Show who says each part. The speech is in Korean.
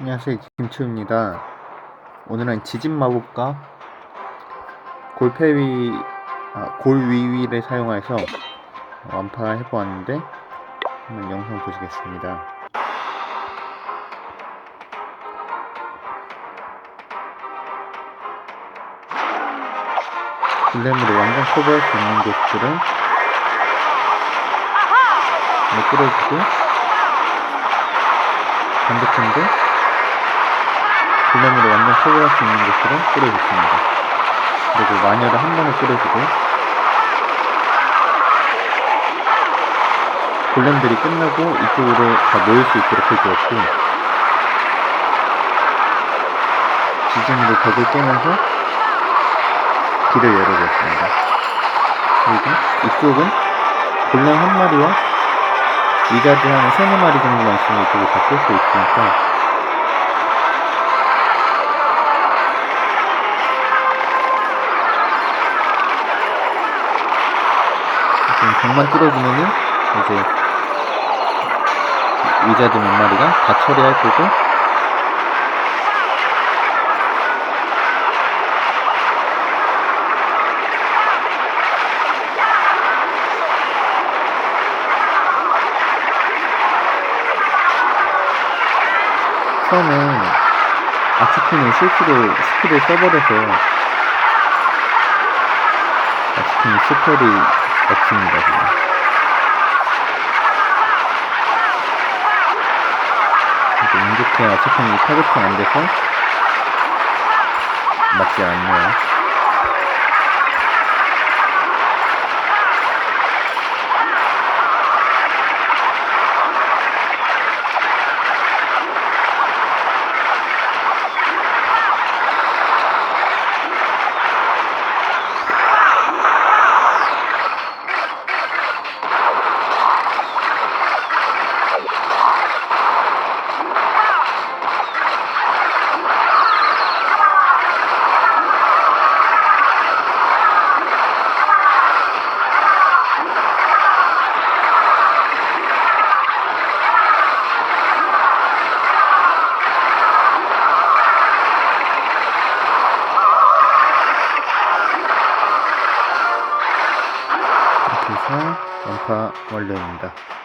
Speaker 1: 안녕하세요. 김치우입니다. 오늘은 지진 마법과 골패위 아, 골위위를 사용해서 완파해 보았는데 한번 영상 보시겠습니다. 글램으로 완전 커버할 수 있는 곳들은 네, 끌어주고 반대편도 글램으로 완전 커버할 수 있는 곳들은 뿌려줬습니다. 그리고 마녀를 한 번에 뿌려주고 골렘들이 끝나고 이쪽으로 다 모일 수 있도록 해주었고 지진으로 벽을 깨면서 길을 열어줬습니다. 그리고 이쪽은 골렘 한 마리와 위자드 한 세네 마리 정도만 있으면 이쪽을 다끌수 있으니까 벽만 뚫어주면은 이제 위자드 몇 마리가 다 처리할 거고. 처음엔 아치킨이 실수로 스킬을 써버려서 아치킨 스펠이 없습니다 지금. 운 좋게 아치킨이 타겟팅 안 돼서 맞지 않네요 원파 완료입니다